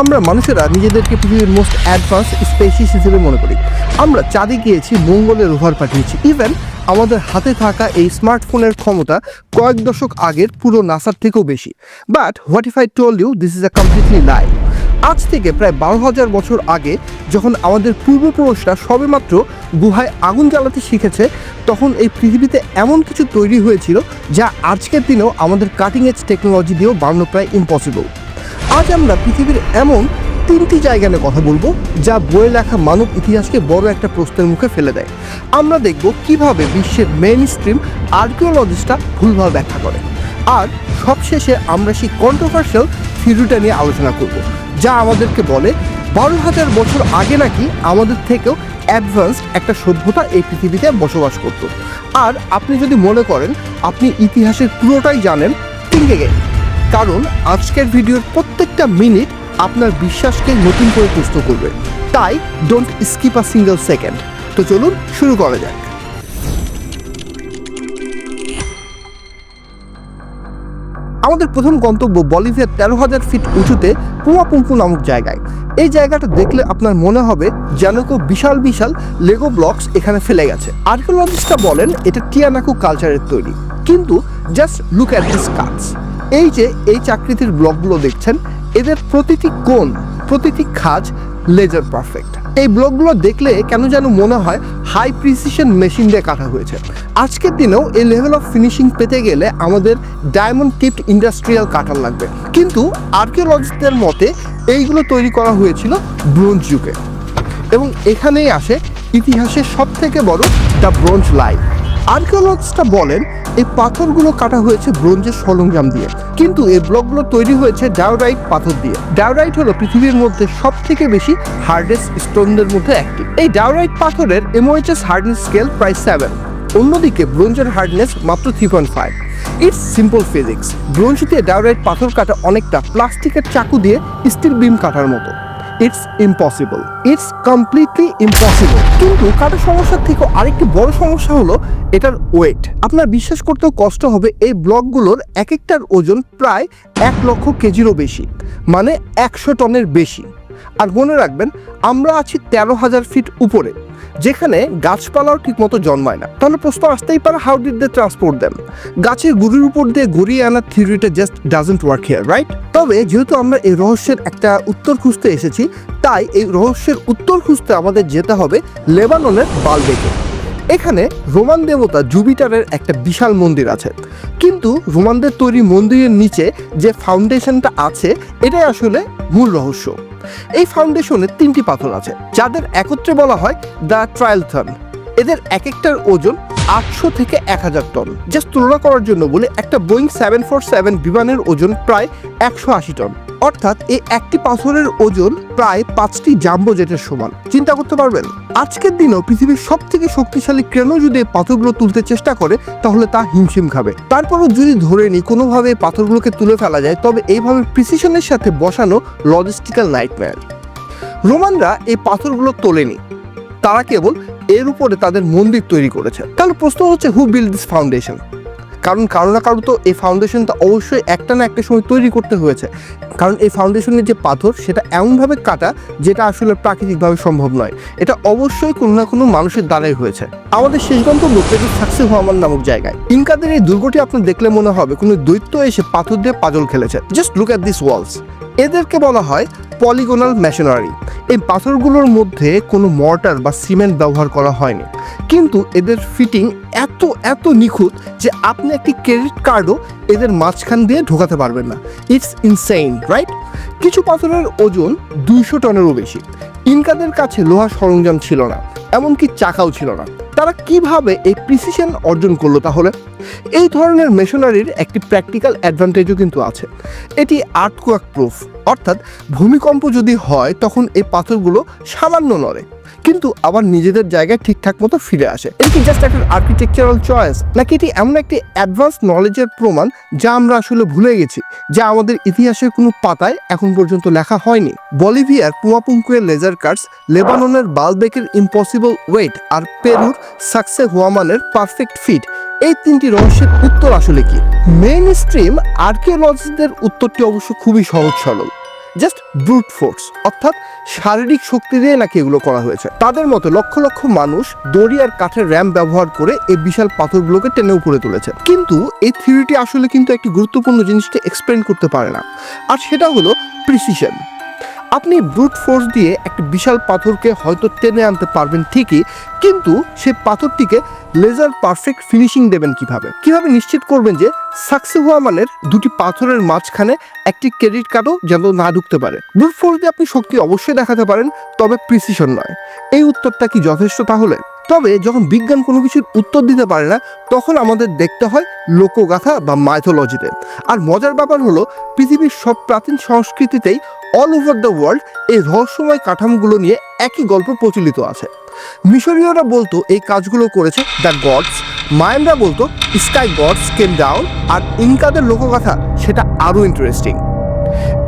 আমরা মানুষেরা নিজেদেরকে পৃথিবীর মোস্ট অ্যাডভান্স স্পেসিস হিসেবে মনে করি। আমরা চাঁদে গিয়েছি, মঙ্গলে রোভার পাঠিয়েছি ইভেন আমাদের হাতে থাকা এই স্মার্টফোনের ক্ষমতা কয়েক দশক আগের পুরো নাসার থেকেও বেশি। But what if I told you this is a completely lie আজ থেকে প্রায় বারো হাজার বছর আগে যখন আমাদের পূর্বপুরুষরা সবেমাত্র গুহায় আগুন জ্বালাতে শিখেছে, তখন এই পৃথিবীতে এমন কিছু তৈরি হয়েছিল যা আজকের দিনেও আমাদের কাটিং এজ টেকনোলজি দিয়েও বানানো প্রায় ইম্পসিবল আজ আমরা পৃথিবীর এমন তিনটি জায়গা নিয়ে কথা বলব যা বইয়ে লেখা মানব ইতিহাসকে বড় একটা প্রশ্নের মুখে ফেলে দেয়। আমরা দেখব কীভাবে বিশ্বের মেইন স্ট্রিম আর্কিওলজিস্টরা ভুলভাল ব্যাখ্যা করে। আর সবশেষে আমরা সেই কন্ট্রোভার্সিয়াল থিওরিটা নিয়ে আলোচনা করব, যা আমাদেরকে বলে, বারো হাজার বছর আগে নাকি আমাদের থেকেও অ্যাডভান্স একটা সভ্যতা এই পৃথিবীতে বসবাস করত। আর আপনি যদি মনে করেন, আপনি ইতিহাসের পুরোটাই জানেন থিঙ্ক কারণ আজকের ভিডিওর প্রত্যেকটা মিনিট আপনার বিশ্বাসকে নতুন করে প্রশ্ন করবে। তাই don't skip a single second তো চলুন শুরু করা যাক। আমাদের প্রথম গন্তব্য বলিভিয়ার তেরো হাজার ফিট উঁচুতে পুমাপুম্পু নামক জায়গায়। এই জায়গাটা দেখলে আপনার মনে হবে যেন কেউ বিশাল বিশাল লেগো ব্লকস এখানে ফেলে গেছে। আর্কিওলজিস্টরা বলেন এটা টিয়ানাকু কালচারের তৈরি। কিন্তু জাস্ট লুক অ্যাট দিস কাজ এই যে এই চাকরিতির ব্লকগুলো দেখছেন, এদের প্রতিটি কোণ, প্রতিটি খাজ লেজার পারফেক্ট। এই ব্লকগুলো দেখলে কেন যেন মনে হয় হাই প্রিসিশন মেশিন দিয়ে কাটা হয়েছে। আজকের দিনেও এই লেভেল অফ ফিনিশিং পেতে গেলে আমাদের ডায়মন্ড টিপড ইন্ডাস্ট্রিয়াল কাটার লাগবে। কিন্তু আর্কিওলজিস্টদের মতে এইগুলো তৈরি করা হয়েছিল ব্রোঞ্জ যুগে। এবং এখানেই আসে ইতিহাসের সব থেকে বড় দ্য ব্রোঞ্জ লাইন আর্কিওলজিস্টরা বলেন, এই পাথরগুলো কাটা হয়েছে ব্রোঞ্জের সরঞ্জাম দিয়ে। কিন্তু এই ব্লকগুলো তৈরি হয়েছে ডায়োরাইট পাথর দিয়ে। ডায়োরাইট হলো পৃথিবীর মধ্যে সব থেকে বেশি হার্ডেস্ট স্টোনদের মধ্যে একটি। এই ডায়োরাইট পাথরের এমওএইচএস হার্ডনেস স্কেল প্রায় সেভেন অন্যদিকে ব্রোঞ্জের হার্ডনেস মাত্র three point five it's simple physics bronze দিয়ে ডায়োরাইট পাথর কাটা অনেকটা প্লাস্টিকের চাকু দিয়ে স্টিল বিম কাটার মতো। It's impossible it's completely impossible কিন্তু কাটার সমস্যার থেকে আরেকটি বড় সমস্যা হলো এটার ওয়েট আপনার বিশ্বাস করতেও কষ্ট হবে এই ব্লকগুলোর এক একটার ওজন প্রায় এক লক্ষ কেজিরও বেশি মানে একশো টনের বেশি। আর মনে রাখবেন, আমরা আছি তেরো হাজার ফিট উপরে। যেখানে গাছপালাও ঠিকমতো জন্মায় না। তাহলে প্রশ্ন আসতেই পারে how did they transport them গাছের গুড়ির উপর দিয়ে গড়িয়ে আনার থিওরিটা just doesn't work here right তবে যেহেতু আমরা এই রহস্যের একটা উত্তর খুঁজতে এসেছি, তাই এই রহস্যের উত্তর খুঁজতে আমাদের যেতে হবে লেবাননের বালবেকে। এখানে রোমান দেবতা জুপিটারের একটা বিশাল মন্দির আছে। কিন্তু রোমানদের তৈরি মন্দিরের নিচে যে ফাউন্ডেশনটা আছে, এটাই আসলে মূল রহস্য। এই ফাউন্ডেশনে তিনটি পাথর আছে, যাদের একত্রে বলা হয় দ্য ট্রায়াল ট্রায়ালথন এদের এক একটার ওজন আটশো থেকে এক হাজার টন। জাস্ট তুলনা করার জন্য বলে একটা বোয়িং সেভেন ফোর সেভেন বিমানের ওজন প্রায় একশো আশি টন। অর্থাৎ এই একটি পাথরের ওজন প্রায় পাঁচটি জাম্বো জেটের সমান। চিন্তা করতে পারবেন? আজকের দিনেও পৃথিবীর সব থেকে শক্তিশালী ক্রেনও যদি পাথরগুলো তুলতে চেষ্টা করে, তাহলে তা হিমশিম খাবে। তারপরও যদি ধরে নিই, কোনোভাবে পাথরগুলোকে তুলে ফেলা যায়, তবে এইভাবে প্রিসিশনের সাথে বসানো লজিস্টিক্যাল নাইটম্যার রোমানরা এই পাথরগুলো তোলেনি। তারা কেবল এর উপরে তাদের মন্দির তৈরি করেছে। তাহলে প্রশ্ন হচ্ছে হু বিল্ড দিস ফাউন্ডেশন কারণ কারও না কারও তো এই ফাউন্ডেশনটা অবশ্যই একটা না একটা সময় তৈরি করতে হয়েছে। কারণ এই ফাউন্ডেশনের যে পাথর, সেটা এমনভাবে কাটা যেটা আসলে প্রাকৃতিকভাবে সম্ভব নয়। এটা অবশ্যই কোনো না কোনো মানুষের দ্বারাই হয়েছে। আমাদের শেষ গন্তব্য পেরুর সাকসে হওয়ামান নামক জায়গায়। ইনকাদের এই দুর্গটি আপনার দেখলে মনে হবে, কোনো দৈত্য এসে পাথর দিয়ে পাজল খেলেছে। Just look at this walls এদেরকে বলা হয় পলিগোনাল মেশিনারি। এই পাথরগুলোর মধ্যে কোনো মর্টার বা সিমেন্ট ব্যবহার করা হয়নি। কিন্তু এদের ফিটিং এত এত নিখুঁত যে আপনি একটি ক্রেডিট কার্ডও এদের মাঝখান দিয়ে ঢোকাতে পারবেন না। ইটস ইনসেইন রাইট কিছু পাথরের ওজন দুইশো টনেরও বেশি। ইনকাদের কাছে লোহার সরঞ্জাম ছিল না, এমনকি চাকাও ছিল না। তারা কীভাবে এই প্রিসিশন অর্জন করল তাহলে? এই ধরনের মেশনারির একটি প্র্যাকটিক্যাল অ্যাডভান্টেজও কিন্তু আছে। এটি আর্থকোয়াক প্রুফ, অর্থাৎ ভূমিকম্প যদি হয়, তখন এই পাথরগুলো সামান্য নড়ে, কিন্তু আবার নিজেদের জায়গায় ঠিকঠাক মতো ফিরে আসে। এটি জাস্ট একটা আর্কিটেকচারাল চয়েস নাকি এটি এমন একটি অ্যাডভান্স নলেজের প্রমাণ যা আমরা আসলে ভুলে গেছি, যা আমাদের ইতিহাসের কোনো পাতায় এখন পর্যন্ত লেখা হয়নি? বলিভিয়ার পুয়াপুঙ্কুয়ের লেজার কার্ডস, লেবাননের বালবেকের ইম্পসিবল ওয়েট আর পেরুর সাকসে হুয়ামানের পারফেক্ট ফিট এই তিনটি রহস্যের উত্তর আসলে কি? মেইন স্ট্রিম আর্কিওলজিস্টদের উত্তরটি অবশ্য খুবই সহজ সরল। জাস্ট ব্রুট ফোর্স অর্থাৎ শারীরিক শক্তি দিয়ে নাকি এগুলো করা হয়েছে। তাদের মতো লক্ষ লক্ষ মানুষ দড়ি আর কাঠের র্যাম ব্যবহার করে এই বিশাল পাথরগুলোকে টেনে উপরে তুলেছে। কিন্তু এই থিওরিটি আসলে কিন্তু একটি গুরুত্বপূর্ণ জিনিসটা এক্সপ্লেন করতে পারে না। আর সেটা হলো প্রিসিশন আপনি ব্রুট ফোর্স দিয়ে একটা বিশাল পাথরকে হয়তো টেনে আনতে পারবেন ঠিকই, কিন্তু সে পাথরটিকে লেজার পারফেক্ট ফিনিশিং দেবেন কীভাবে? কীভাবে নিশ্চিত করবেন যে সাকসেস হওয়া মানের দুটি পাথরের মাঝখানে একটি ক্রেডিট কার্ডও যেন না ঢুকতে পারে? ব্রুট ফোর্স দিয়ে আপনি শক্তি অবশ্যই দেখাতে পারেন, তবে প্রিসিশন নয়। এই উত্তরটা কি যথেষ্ট তাহলে? তবে যখন বিজ্ঞান কোনো কিছুর উত্তর দিতে পারে না, তখন আমাদের দেখতে হয় লোকগাথা বা মাইথোলজিতে আর মজার ব্যাপার হলো, পৃথিবীর সব প্রাচীন সংস্কৃতিতেই অল ওভার দ্য ওয়ার্ল্ড এই রহস্যময় কাঠামোগুলো নিয়ে একই গল্প প্রচলিত আছে। মিশরীয়রা বলতো এই কাজগুলো করেছে দ্য গডস মায়ানরা বলতো স্কাই গডস কেম ডাউন আর ইনকাদের লোকগাথা, সেটা আরও ইন্টারেস্টিং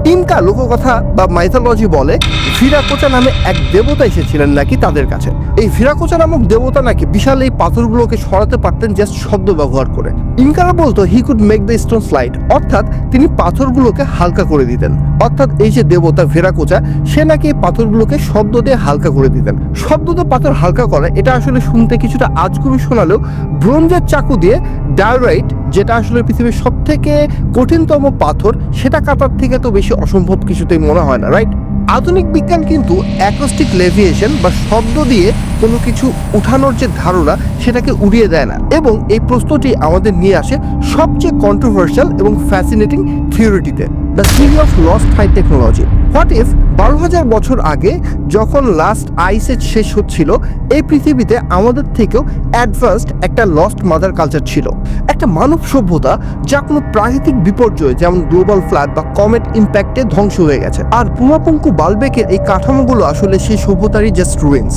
ইনকা লোককথা বা মাইথোলজি বলে, ভিরাকোচা নামে এক দেবতা এসেছিলেন নাকি তাদের কাছে? এই ভিরাকোচা নামক দেবতা নাকি বিশাল এই পাথরগুলোকে সরাতে পারতেন জাস্ট শব্দ ব্যবহার করে। ইনকারা বলতো he could make the stone slide অর্থাৎ তিনি পাথরগুলোকে হালকা করে দিতেন। অর্থাৎ এই যে দেবতা ভেরাকোচা, সে নাকি এই পাথরগুলোকে শব্দ দিয়ে হালকা করে দিতেন। শব্দ দিয়ে পাথর হালকা করে, এটা আসলে শুনতে কিছুটা আজগুবি শোনালেও ব্রোঞ্জের চাকু দিয়ে ডায়োরাইট যেটা আসলে পৃথিবীর সব থেকে কঠিনতম পাথর, সেটা কাটার থেকে তো বেশি অসম্ভব কিছুতেই মনে হয় না রাইট আধুনিক বিজ্ঞান কিন্তু অ্যাকোস্টিক লেভিয়েশন বা শব্দ দিয়ে কোনো কিছু উঠানোর যে ধারণা সেটাকে উড়িয়ে দেয় না। এবং এই প্রশ্নটি আমাদের নিয়ে আসে সবচেয়ে কন্ট্রোভার্সিয়াল এবং fascinating থিওরিটিতে the theory of lost high technology what if বারো হাজার বছর আগে যখন লাস্ট আইস এজ শেষ হচ্ছিল, এই পৃথিবীতে আমাদের থেকেও অ্যাডভান্সড একটা লস্ট মাদার কালচার ছিল। একটা মানব সভ্যতা যা কোনো প্রাকৃতিক বিপর্যয়, যেমন গ্লোবাল ফ্লাড বা কমেট ইম্প্যাক্টে ধ্বংস হয়ে গেছে। আর পুমাপঙ্কু বালবেকের এই কাঠামোগুলো আসলে সেই সভ্যতারই জাস্ট রুইন্স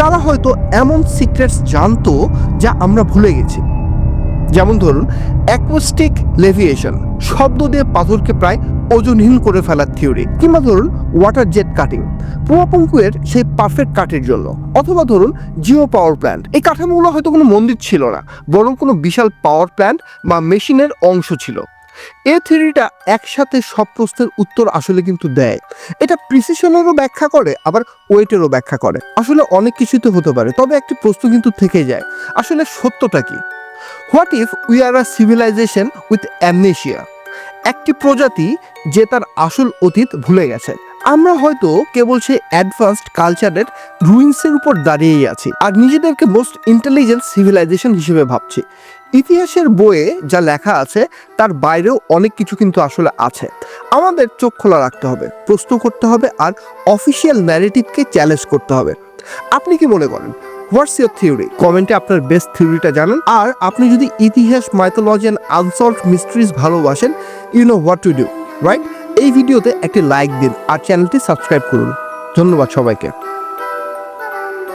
তারা হয়তো এমন সিক্রেটস জানতো যা আমরা ভুলে গেছি। যেমন ধরুন অ্যাকোস্টিক লেভিয়েশন শব্দ দিয়ে পাথরকে প্রায় ওজনহীন করে ফেলার থিওরি কিংবা ধরুন ওয়াটার জেট কাটিং পুয়াপঙ্কুয়ের সেই পারফেক্ট কাটের জন্য, অথবা ধরুন জিও পাওয়ার প্ল্যান্ট এই কাঠামোগুলো হয়তো কোনো মন্দির ছিল না, বরং কোনো বিশাল পাওয়ার প্ল্যান্ট বা মেশিনের অংশ ছিল। এ থিওরিটা একসাথে সব প্রশ্নের উত্তর আসলে কিন্তু দেয়। এটা প্রিসিশনেরও ব্যাখ্যা করে, আবার ওয়েটেরও ব্যাখ্যা করে। আসলে অনেক কিছুতে হতে পারে, তবে একটি প্রশ্ন কিন্তু থেকে যায়, আসলে সত্যটা কি? What if we are a civilization with amnesia একটি প্রজাতি যে তার আসল অতীত ভুলে গেছে। আমরা হয়তো কেবল সেই অ্যাডভান্সড কালচারের রুইন্সের উপর দাঁড়িয়েই আছি আর নিজেদেরকে মোস্ট ইন্টেলিজেন্ট সিভিলাইজেশন হিসেবে ভাবছি। ইতিহাসের বইয়ে যা লেখা আছে, তার বাইরেও অনেক কিছু কিন্তু আসলে আছে। আমাদের চোখ খোলা রাখতে হবে, প্রশ্ন করতে হবে আর অফিসিয়াল ন্যারেটিভকে চ্যালেঞ্জ করতে হবে। আপনি কি মনে করেন? হোয়াটস ইউর থিওরি কমেন্টে আপনার বেস্ট থিওরিটা জানান। আর আপনি যদি ইতিহাস মাইথোলজি অ্যান্ড আনসলভ মিস্ট্রিজ ভালোবাসেন you know what to do right এই ভিডিওতে একটি লাইক দিন আর চ্যানেলটি সাবস্ক্রাইব করুন। ধন্যবাদ সবাইকে।